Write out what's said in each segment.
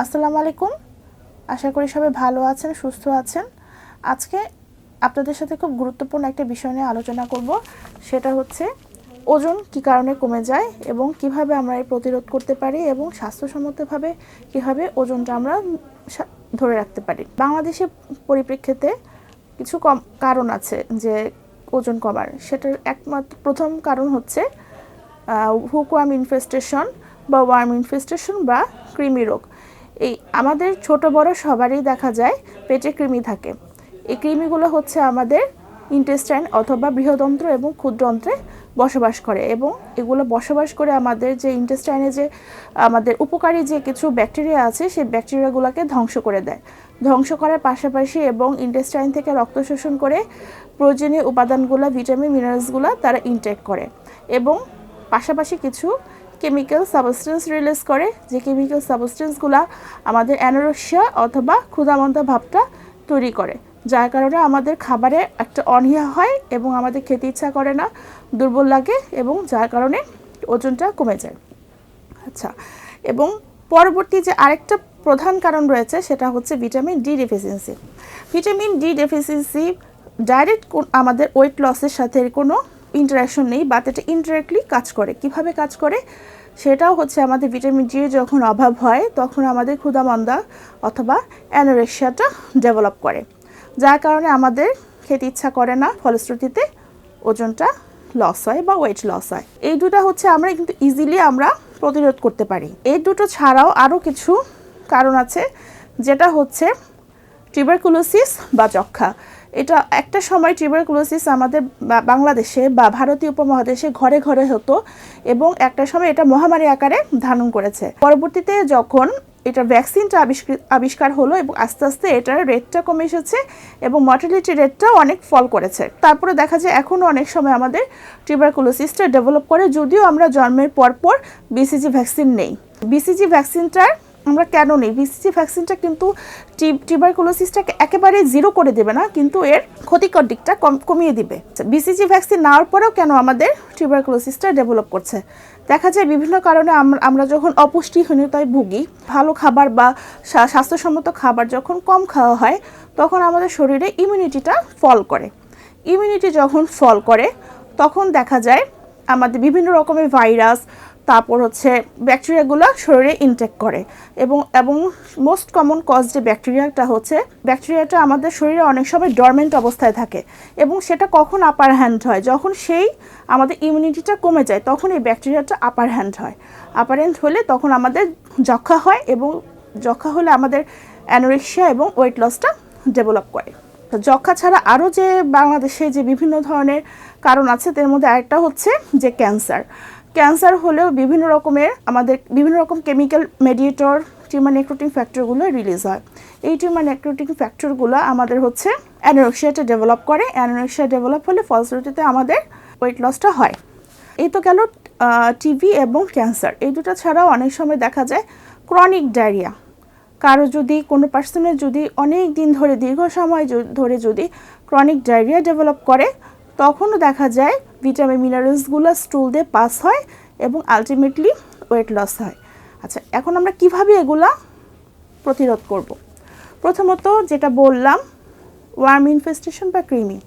আসসালামু আলাইকুম। আশা করি সবাই ভালো আছেন, সুস্থ আছেন। আজকে আপনাদের সাথে খুব গুরুত্বপূর্ণ একটা বিষয় নিয়ে আলোচনা করব। সেটা হচ্ছে ওজন কি কারণে কমে যায় এবং কীভাবে আমরা এর প্রতিরোধ করতে পারি এবং স্বাস্থ্যসম্মতভাবে কীভাবে ওজনটা আমরা ধরে রাখতে পারি। বাংলাদেশের পরিপ্রেক্ষিতে কিছু কম কারণ আছে যে ওজন কমার। সেটার একমাত্র প্রথম কারণ হচ্ছে হুকওয়ার্ম ইনফেস্টেশন বা ওয়ার্ম ইনফেস্টেশন বা কৃমি রোগ। এই আমাদের ছোট বড় সবারই দেখা যায় পেটে কৃমি থাকে। এই কৃমিগুলো হচ্ছে আমাদের ইন্টেস্টাইন অথবা বৃহদন্ত্র এবং ক্ষুদ্রন্ত্রে বসবাস করে এবং এগুলো বসবাস করে আমাদের যে ইন্টেস্টাইনে যে, আমাদের উপকারী যে কিছু ব্যাকটেরিয়া আছে, সেই ব্যাকটেরিয়াগুলোকে ধ্বংস করে দেয়। ধ্বংস করার পাশাপাশি এবং ইন্টেস্টাইন থেকে রক্ত শোষণ করে প্রয়োজনীয় উপাদানগুলো ভিটামিন মিনারেলসগুলো তারা ইনটেক করে। এবং পাশাপাশি কিছু কেমিক্যাল সাবস্টেন্স রিলিজ করে, যে কেমিক্যাল সাবস্টেন্সগুলো আমাদের অ্যানোরক্সিয়া অথবা ক্ষুধামন্দা ভাবটা তৈরি করে, যার কারণে আমাদের খাবারে একটা অনীহা হয় এবং আমাদের খেতে ইচ্ছা করে না, দুর্বল লাগে এবং যার কারণে ওজনটা কমে যায়। আচ্ছা এবং পরবর্তী যে আরেকটা প্রধান কারণ রয়েছে সেটা হচ্ছে vitamin D deficiency vitamin D deficiency direct আমাদের ওয়েট লসের সাথে কোনো ইন্টারাকশন নেই বাট এটা ইনডাইরেক্টলি কাজ করে। কীভাবে কাজ করে? সেটাও হচ্ছে আমাদের ভিটামিন ডি যখন অভাব হয়, তখন আমাদের ক্ষুধামন্দা অথবা অ্যানোরেক্সিয়াটা ডেভেলপ করে। যার কারণে আমাদের খেতে ইচ্ছা করে না, ফলশ্রুতিতে ওজনটা লস হয় বা ওয়েট লস হয়। এই দুটো হচ্ছে আমরা কিন্তু ইজিলি আমরা প্রতিরোধ করতে পারি। এই দুটো ছাড়াও আরও কিছু কারণ আছে, যেটা হচ্ছে টিউবারকুলোসিস বা যক্ষা এটা একটা সময় টিউবারকুলোসিস আমাদের বাংলাদেশে বা ভারতীয় উপমহাদেশে ঘরে ঘরে হতো এবং একটা সময় এটা মহামারী আকারে ধারণ করেছে। পরবর্তীতে যখন এটা ভ্যাকসিনটা আবিষ্কার হলো এবং আস্তে আস্তে এটার রেটটা কমে এসেছে এবং মর্টালিটি রেটটাও অনেক ফল করেছে। তারপরে দেখা যায় এখনও অনেক সময় আমাদের টিউবারকুলোসিসটা ডেভেলপ করে, যদিও আমরা জন্মের পর পর বিসিজি ভ্যাকসিন নেই। বিসিজি ভ্যাকসিনটার আমরা কেন নেই? বিসিজি ভ্যাকসিনটা কিন্তু টিউবারকুলোসিসটাকে একেবারে জিরো করে দেবে না, কিন্তু এর ক্ষতিকর দিকটা কম, কমিয়ে দিবে। বিসিজি ভ্যাকসিন নেওয়ার পরেও কেন আমাদের টিউবারকুলোসিসটা ডেভেলপ করছে? দেখা যায় বিভিন্ন কারণে আম- আমরা যখন অপুষ্টিহীনতায় ভুগি, ভালো খাবার বা স্বা- স্বাস্থ্যসম্মত খাবার যখন কম খাওয়া হয়, তখন আমাদের শরীরে ইমিউনিটিটা ফল করে। ইমিউনিটি যখন ফল করে, তখন দেখা যায় আমাদের বিভিন্ন রকমের ভাইরাস তারপর হচ্ছে ব্যাকটেরিয়াগুলো শরীরে ইনটেক করে। এবং এবং মোস্ট কমন কজ যে ব্যাকটেরিয়াটা হচ্ছে, ব্যাকটেরিয়াটা আমাদের শরীরে অনেক সময় ডরমেন্ট অবস্থায় থাকে। এবং সেটা কখন আপার হ্যান্ড হয়? যখন সেই আমাদের ইমিউনিটিটা কমে যায়, তখন এই ব্যাকটেরিয়াটা আপার হ্যান্ড হয়। আপার হ্যান্ড হলে তখন আমাদের যক্ষা হয় এবং যক্ষা হলে আমাদের অ্যানোরেক্সিয়া এবং ওয়েট লসটা ডেভেলপ করে। যক্ষা ছাড়া আরও যে বাংলাদেশে যে বিভিন্ন ধরনের কারণ আছে, তার মধ্যে আরেকটা হচ্ছে যে ক্যান্সার ক্যান্সার হলেও বিভিন্ন রকমের আমাদের বিভিন্ন রকম কেমিক্যাল মেডিয়েটর টিউমার নেক্রোটিং ফ্যাক্টরগুলো রিলিজ হয়। এই টিউমার নেক্রোটিং ফ্যাক্টরগুলো আমাদের হচ্ছে অ্যানোরেক্সিয়াটা ডেভেলপ করে। অ্যানোরেক্সিয়া ডেভেলপ হলে ফলশ্রুতিতে আমাদের ওয়েট লসটা হয়। এই তো গেল টিভি এবং ক্যান্সার। এই দুটো ছাড়াও অনেক সময় দেখা যায় ক্রনিক ডায়রিয়া কারও যদি, কোনো পার্সনের যদি অনেক দিন ধরে, দীর্ঘ সময় ধরে যদি ক্রনিক ডায়রিয়া ডেভেলপ করে, তখনও দেখা যায় ভিটামিন, মিনারেলসগুলো স্টুল দিয়ে পাস হয় এবং আলটিমেটলি ওয়েট লস হয় আচ্ছা এখন আমরা কীভাবে এগুলা প্রতিরোধ করব। প্রথমত যেটা বললাম ওয়ার্ম ইনফেস্টেশন বা কৃমি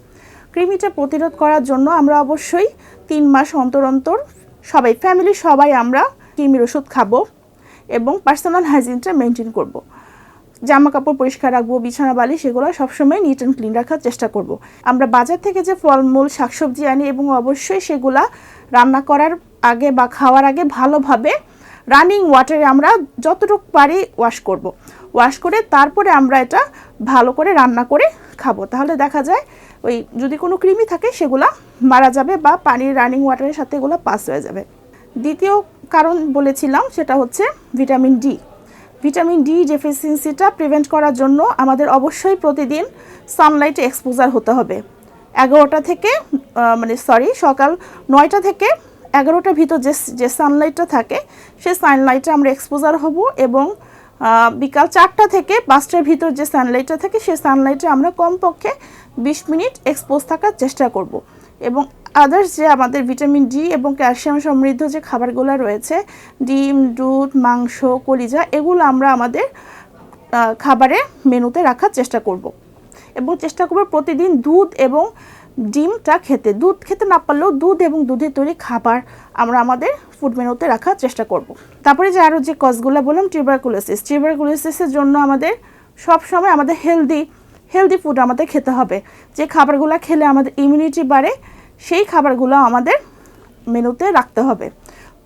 কৃমিটা প্রতিরোধ করার জন্য আমরা অবশ্যই তিন মাস অন্তর অন্তর সবাই ফ্যামিলির সবাই আমরা কৃমির ওষুধ খাব এবং পার্সোনাল হাইজিনটা মেনটেন করব। জামা কাপড় পরিষ্কার রাখব, বিছানা বালি সেগুলো সবসময় নিট অ্যান্ড ক্লিন রাখার চেষ্টা করব। আমরা বাজার থেকে যে ফলমূল, শাকসবজি আনি এবং অবশ্যই সেগুলা রান্না করার আগে বা খাওয়ার আগে ভালোভাবে রানিং ওয়াটারে আমরা যতটুকু পারি ওয়াশ করব। ওয়াশ করে তারপরে আমরা এটা ভালো করে রান্না করে খাব তাহলে দেখা যায় ওই যদি কোনো কৃমি থাকে সেগুলা মারা যাবে বা পানির রানিং ওয়াটারের সাথে এগুলো পাস হয়ে যাবে দ্বিতীয় কারণ বলেছিলাম সেটা হচ্ছে ভিটামিন ডি ভিটামিন ডি ডেফিসিয়েন্সিটা প্রিভেন্ট করার জন্য আমাদের অবশ্যই প্রতিদিন সানলাইটে এক্সপোজার হতে হবে। এগারোটা থেকে মানে সরি সকাল নয়টা থেকে এগারোটার ভিতর যে যে সানলাইটটা থাকে সেই সানলাইটে আমরা এক্সপোজার হব এবং বিকাল চারটা থেকে পাঁচটার ভিতর যে সানলাইটটা থাকে সেই সানলাইটে আমরা কমপক্ষে বিশ মিনিট এক্সপোজ থাকার চেষ্টা করব। এবং আদার্স যে আমাদের ভিটামিন ডি এবং ক্যালসিয়াম সমৃদ্ধ যে খাবারগুলো রয়েছে, ডিম, দুধ, মাংস, কলিজা, এগুলো আমরা আমাদের খাবারে মেনুতে রাখার চেষ্টা করব। এবং চেষ্টা করব প্রতিদিন দুধ এবং ডিমটা খেতে। দুধ খেতে না পারলেও দুধ এবং দুধের তৈরি খাবার আমরা আমাদের ফুড মেনুতে রাখার চেষ্টা করব। তারপরে যে আরও যে কজগুলো বললাম টিউবারকুলোসিস টিউবারকুলোসিসের জন্য আমাদের সব সময় আমাদের হেলদি হেলদি ফুড আমাদের খেতে হবে। যে খাবারগুলো খেলে আমাদের ইমিউনিটি বাড়ে সেই খাবারগুলো আমাদের মেনুতে রাখতে হবে।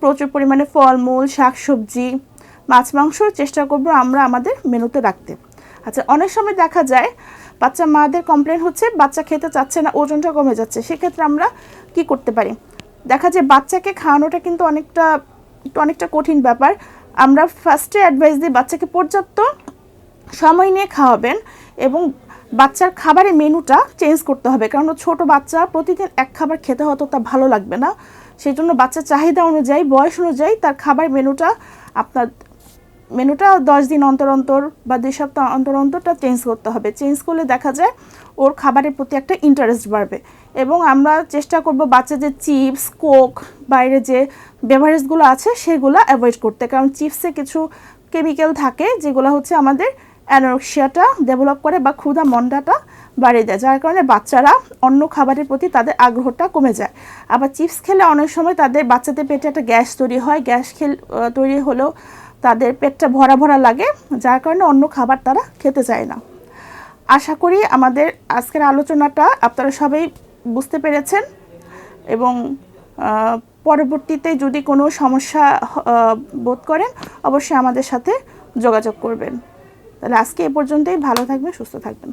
প্রচুর পরিমাণে ফলমূল, শাকসবজি, মাছ মাংসর চেষ্টা করব আমরা আমাদের মেনুতে রাখতে। আচ্ছা অনেক সময় দেখা যায় বাচ্চা মাদের কমপ্লেন হচ্ছে, বাচ্চা খেতে চাচ্ছে না, ওজনটা কমে যাচ্ছে। সেক্ষেত্রে আমরা কি করতে পারি? দেখা যায় বাচ্চাকে খাওয়ানোটা কিন্তু অনেকটা অনেকটা কঠিন ব্যাপার। আমরা ফার্স্টে অ্যাডভাইস দিই বাচ্চাকে পর্যাপ্ত সময় নিয়ে খাওয়াবেন এবং বাচ্চার খাবারের মেনুটা চেঞ্জ করতে হবে। কারণ ছোট বাচ্চা, প্রতিদিন এক খাবার খেতে হয়তো তা ভালো লাগবে না। সেই জন্য বাচ্চার চাহিদা অনুযায়ী, বয়স অনুযায়ী তার খাবার মেনুটা আপনার, মেনুটা দশ দিন অন্তর অন্তর বা দুই সপ্তাহ অন্তর অন্তরটা চেঞ্জ করতে হবে। চেঞ্জ করলে দেখা যায় ওর খাবারের প্রতি একটা ইন্টারেস্ট বাড়বে। এবং আমরা চেষ্টা করব বাচ্চা যে চিপস কোক বাইরে যে বেভারেজগুলো আছে, সেগুলো অ্যাভয়েড করতে। কারণ চিপসে কিছু কেমিক্যাল থাকে, যেগুলো হচ্ছে আমাদের অ্যানোরক্সিয়াটা ডেভেলপ করে বা ক্ষুধা মন্ডাটা বাড়িয়ে দেয়, যার কারণে বাচ্চারা অন্য খাবারের প্রতি তাদের আগ্রহটা কমে যায়। আবার চিপস খেলে অনেক সময় তাদের বাচ্চাদের পেটে একটা গ্যাস তৈরি হয়, গ্যাস খেল তৈরি হলেও তাদের পেটটা ভরা ভরা লাগে, যার কারণে অন্য খাবার তারা খেতে চায় না। আশা করি আমাদের আজকের আলোচনাটা আপনারা সবাই বুঝতে পেরেছেন এবং পরবর্তীতে যদি কোনো সমস্যা বোধ করেন, অবশ্যই আমাদের সাথে যোগাযোগ করবেন। তাহলে আজকে এ পর্যন্তই। ভালো থাকবেন সুস্থ থাকবেন।